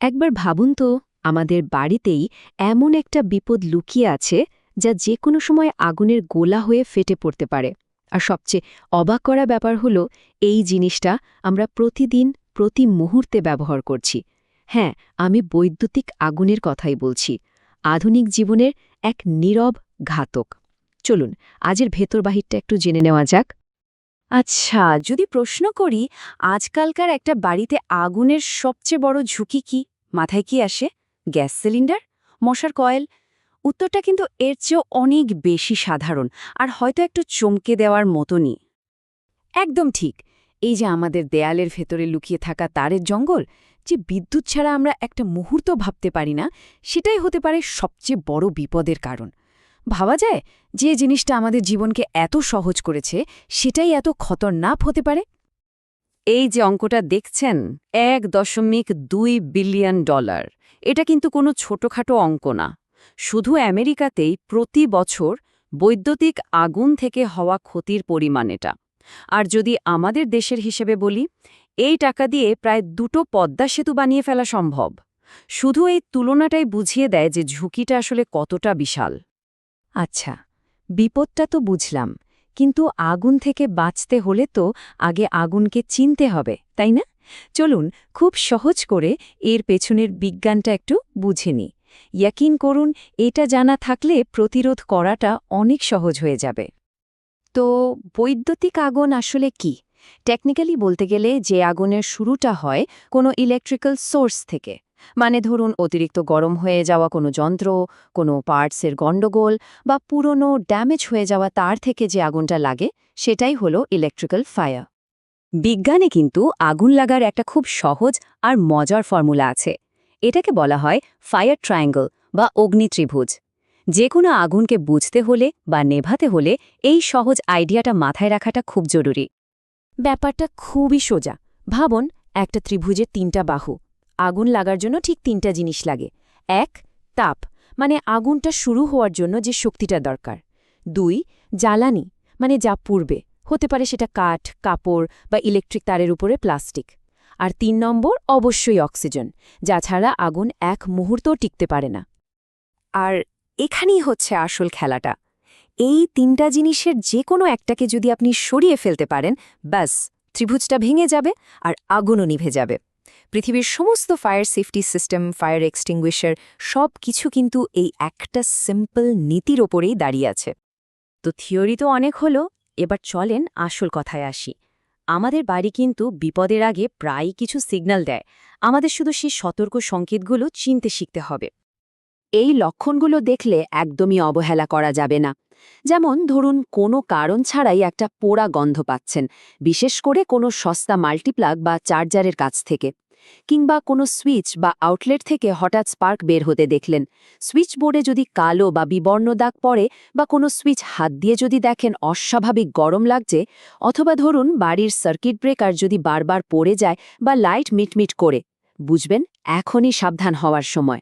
একবার ভাবুন তো, আমাদের বাড়িতেই এমন একটা বিপদ লুকিয়ে আছে যা যে কোনো সময় আগুনের গোলা হয়ে ফেটে পড়তে পারে। আর সবচেয়ে অবাক করা ব্যাপার হলো, এই জিনিসটা আমরা প্রতিদিন, প্রতি মুহূর্তে ব্যবহার করছি। হ্যাঁ আমি বৈদ্যুতিক আগুনের কথাই বলছি, আধুনিক জীবনের এক নীরব ঘাতক। চলুন, আজের ভেতর বাহিরটা একটু জেনে নেওয়া যাক। আচ্ছা যদি প্রশ্ন করি, আজকালকার একটা বাড়িতে আগুনের সবচেয়ে বড় ঝুঁকি কি? মাথায় কি আসে? Gas cylinder? মশার কয়েল? উত্তরটা কিন্তু এর চেয়েও অনেক বেশি সাধারণ, আর হয়তো একটু চমকে দেওয়ার মতনই। একদম ঠিক। এই যে আমাদের দেয়ালের ভেতরে লুকিয়ে থাকা তারের জঙ্গল, যে বিদ্যুৎ ছাড়া আমরা একটা মুহূর্ত ভাবতে পারি না, সেটাই হতে পারে সবচেয়ে বড় বিপদের কারণ। ভাবা যায় যে জিনিসটা আমাদের জীবনকে এত সহজ করেছে, সেটাই এত খতরনাক হতে পারে? এই যে অঙ্কটা দেখছেন, এক দশমিক দুই বিলিয়ন ডলার। এটা কিন্তু কোনো ছোটখাটো অঙ্ক না। শুধু আমেরিকাতেই প্রতি বছর বৈদ্যুতিক আগুন থেকে হওয়া ক্ষতির পরিমাণ এটা। আর যদি আমাদের দেশের হিসেবে বলি, এই টাকা দিয়ে প্রায় দুটো পদ্মা সেতু বানিয়ে ফেলা সম্ভব। শুধু এই তুলনাটাই বুঝিয়ে দেয় যে ঝুঁকিটা আসলে কতটা বিশাল। আচ্ছা বিপদটা তো বুঝলাম, কিন্তু আগুন থেকে বাঁচতে হলে তো আগে আগুনকে চিনতে হবে, তাই না? চলুন, খুব সহজ করে এর পেছনের বিজ্ঞানটা একটু বুঝে নিই। ইয়াকিন করুন, এটা জানা থাকলে প্রতিরোধ করাটা অনেক সহজ হয়ে যাবে। তো, বৈদ্যুতিক আগুন আসলে কি? টেকনিক্যালি বলতে গেলে যে আগুনের শুরুটা হয় কোনো ইলেকট্রিক্যাল সোর্স থেকে। মানে ধরুন, অতিরিক্ত গরম হয়ে যাওয়া কোনো যন্ত্র, কোনো পার্টসের গণ্ডগোল বা পুরনো ড্যামেজ হয়ে যাওয়া তার থেকে যে আগুনটা লাগে, সেটাই হলো ইলেকট্রিক্যাল ফায়ার বিজ্ঞানে কিন্তু আগুন লাগার একটা খুব সহজ আর মজার ফর্মুলা আছে। এটাকে বলা হয় ফায়ার ট্রায়াঙ্গল বা অগ্নি ত্রিভুজ। যে কোনো আগুনকে বুঝতে হলে বা নেভাতে হলে এই সহজ আইডিয়াটা মাথায় রাখাটা খুব জরুরি। ব্যাপারটা খুবই সোজা। ভাবন, একটা ত্রিভুজের তিনটা বাহু। আগুন লাগার জন্য ঠিক তিনটা জিনিস লাগে। এক, তাপ মানে আগুনটা শুরু হওয়ার জন্য যে শক্তিটা দরকার। দুই, জ্বালানি মানে যা পূর্বে, হতে পারে সেটা কাঠ, কাপড় বা ইলেকট্রিক তারের উপরে প্লাস্টিক। আর তিন নম্বর, অবশ্যই অক্সিজেন, যা ছাড়া আগুন এক মুহূর্তও টিকতে পারে না। আর এখানেই হচ্ছে আসল খেলাটা। এই তিনটা জিনিসের যে কোনো একটাকে যদি আপনি সরিয়ে ফেলতে পারেন, ব্যাস, ত্রিভুজটা ভেঙে যাবে আর আগুনও নিভে যাবে। পৃথিবীর সমস্ত fire safety system fire extinguisher সব কিছু কিন্তু এই একটা সিম্পল নীতির ওপরেই দাঁড়িয়ে আছে। তো থিওরি তো অনেক হলো, এবার চলেন আসল কথায় আসি। আমাদের বাড়ি কিন্তু বিপদের আগে প্রায় কিছু সিগন্যাল দেয়। আমাদের শুধু সেই সতর্ক সংকেতগুলো চিনতে শিখতে হবে। এই লক্ষণগুলো দেখলে একদমই অবহেলা করা যাবে না। যেমন ধরুন কোনো কারণ ছাড়াই একটা পোড়া গন্ধ পাচ্ছেন, বিশেষ করে কোনো সস্তা মাল্টিপ্লাগ বা চার্জারের কাছ থেকে। কিংবা কোনো সুইচ বা আউটলেট থেকে হঠাৎ স্পার্ক বের হতে দেখলেন। সুইচ বোর্ডে যদি কালো বা বিবর্ণ দাগ পড়ে বা কোনো সুইচ হাত দিয়ে যদি দেখেন অস্বাভাবিক গরম লাগছে, অথবা ধরুন বাড়ির সার্কিট ব্রেকার যদি বারবার পড়ে যায় বা লাইট মিটমিট করে, বুঝবেন এখনই সাবধান হওয়ার সময়।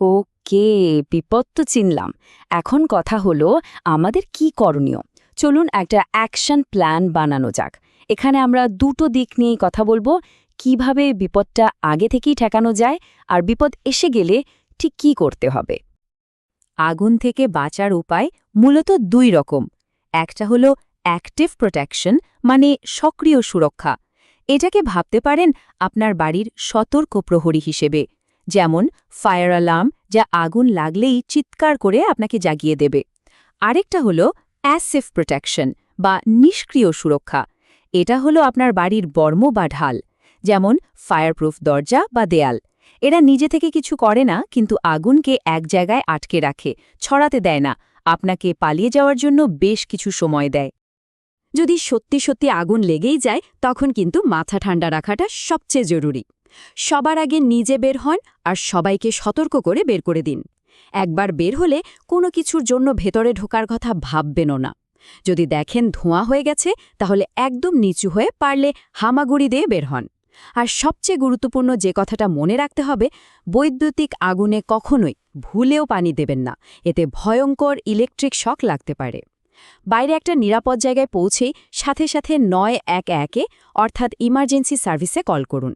ওকে, বিপদ তো চিনলাম। এখন কথা হলো আমাদের কি করণীয়? চলুন একটা অ্যাকশন প্ল্যান বানানো যাক। এখানে আমরা দুটো দিক নিয়েই কথা বলব। কীভাবে বিপদটা আগে থেকেই ঠেকানো যায় আর বিপদ এসে গেলে ঠিক কি করতে হবে? আগুন থেকে বাঁচার উপায় মূলত দুই রকম। একটা হলো অ্যাক্টিভ প্রোটেকশন মানে সক্রিয় সুরক্ষা। এটাকে ভাবতে পারেন আপনার বাড়ির সতর্ক প্রহরী হিসেবে। যেমন ফায়ার অ্যালার্ম, যা আগুন লাগলেই চিৎকার করে আপনাকে জাগিয়ে দেবে। আরেকটা হলো অ্যাসিভ প্রোটেকশন, বা নিষ্ক্রিয় সুরক্ষা। এটা হলো আপনার বাড়ির বর্ম বা ঢাল। যেমন ফায়ারপ্রুফ দরজা বা দেয়াল। এরা নিজে থেকে কিছু করে না, কিন্তু আগুনকে এক জায়গায় আটকে রাখে, ছড়াতে দেয় না। আপনাকে পালিয়ে যাওয়ার জন্য বেশ কিছু সময় দেয়। যদি সত্যি সত্যি আগুন লেগেই যায়, তখন কিন্তু মাথা ঠান্ডা রাখাটা সবচেয়ে জরুরি। সবার আগে নিজে বের হন আর সবাইকে সতর্ক করে বের করে দিন। একবার বের হলে কোনো কিছুর জন্য ভেতরে ঢোকার কথা ভাববেনও না। যদি দেখেন ধোঁয়া হয়ে গেছে, তাহলে একদম নিচু হয়ে পারলে হামাগুড়ি দিয়ে বের হন। আর সবচেয়ে গুরুত্বপূর্ণ যে কথাটা মনে রাখতে হবে, বৈদ্যুতিক আগুনে কখনোই ভুলেও পানি দেবেন না। এতে ভয়ঙ্কর ইলেকট্রিক শক লাগতে পারে। বাইরে একটা নিরাপদ জায়গায় পৌঁছেই সাথে সাথে নয় এক একে, অর্থাৎ ইমার্জেন্সি সার্ভিসে কল করুন।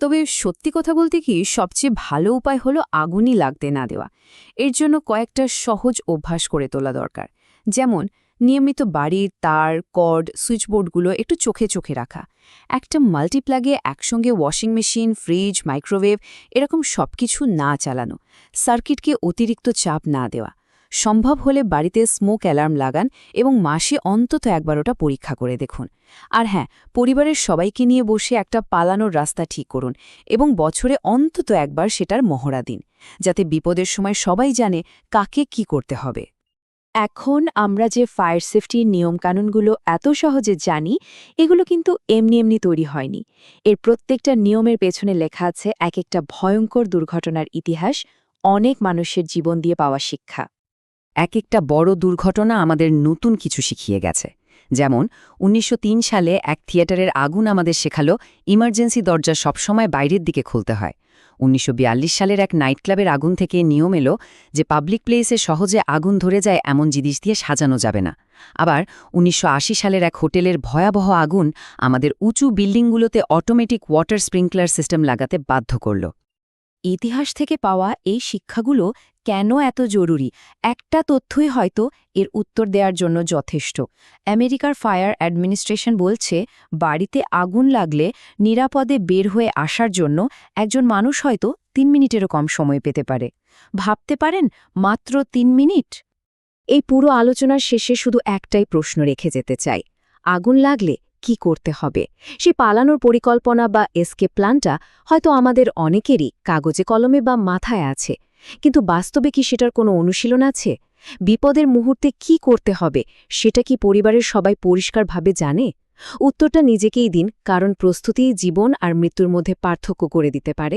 তবে সত্যি কথা বলতে কি, সবচেয়ে ভালো উপায় হলো আগুনই লাগতে না দেওয়া। এর জন্য কয়েকটা সহজ অভ্যাস করে তোলা দরকার। যেমন নিয়মিত বাড়ির তার, কর্ড, সুইচবোর্ডগুলো একটু চোখে চোখে রাখা। একটা মাল্টিপ্লাগে একসঙ্গে ওয়াশিং মেশিন, ফ্রিজ, মাইক্রোওয়েভ, এরকম সবকিছু না চালানো, সার্কিটকে অতিরিক্ত চাপ না দেওয়া। সম্ভব হলে বাড়িতে স্মোক অ্যালার্ম লাগান এবং মাসে অন্তত একবার ওটা পরীক্ষা করে দেখুন। আর হ্যাঁ পরিবারের সবাইকে নিয়ে বসে একটা পালানোর রাস্তা ঠিক করুন এবং বছরে অন্তত একবার সেটার মহড়া দিন, যাতে বিপদের সময় সবাই জানে কাকে কি করতে হবে। এখন আমরা যে ফায়ার সেফটির নিয়মকানুনগুলো এত সহজে জানি, এগুলো কিন্তু এমনি এমনি তৈরি হয়নি। এর প্রত্যেকটা নিয়মের পেছনে লেখা আছে এক একটা ভয়ঙ্কর দুর্ঘটনার ইতিহাস, অনেক মানুষের জীবন দিয়ে পাওয়া শিক্ষা। এক একটা বড় দুর্ঘটনা আমাদের নতুন কিছু শিখিয়ে গেছে। যেমন ১৯০৩ সালে এক থিয়েটারের আগুন আমাদের শেখালো, ইমার্জেন্সি দরজা সবসময় বাইরের দিকে খুলতে হয়। ১৯৪২ সালের এক নাইট ক্লাবের আগুন থেকে নিয়ম এলো যে পাবলিক প্লেসে সহজে আগুন ধরে যায় এমন জিনিস দিয়ে সাজানো যাবে না। আবার উনিশশো আশি সালের এক হোটেলের ভয়াবহ আগুন আমাদের উঁচু বিল্ডিংগুলোতে অটোমেটিক ওয়াটার স্প্রিংকলার সিস্টেম লাগাতে বাধ্য করল। ইতিহাস থেকে পাওয়া এই শিক্ষাগুলো কেন এত জরুরি? একটা তথ্যই হয়তো এর উত্তর দেওয়ার জন্য যথেষ্ট। আমেরিকার ফায়ার অ্যাডমিনিস্ট্রেশন বলছে, বাড়িতে আগুন লাগলে নিরাপদে বের হয়ে আসার জন্য একজন মানুষ হয়তো তিন মিনিটেরও কম সময় পেতে পারে। ভাবতে পারেন, মাত্র তিন মিনিট? এই পুরো আলোচনার শেষে শুধু একটাই প্রশ্ন রেখে যেতে চাই। আগুন লাগলে কি করতে হবে? সে পালানোর পরিকল্পনা বা এসকে প্ল্যানটা হয়তো আমাদের অনেকেরই কাগজে কলমে বা মাথায় আছে। কিন্তু বাস্তবে কি সেটার কোনো অনুশীলন আছে? বিপদের মুহূর্তে কি করতে হবে, সেটা কি পরিবারের সবাই পরিষ্কারভাবে জানে? উত্তরটা নিজেকেই দিন, কারণ প্রস্তুতি জীবন আর মৃত্যুর মধ্যে পার্থক্য করে দিতে পারে।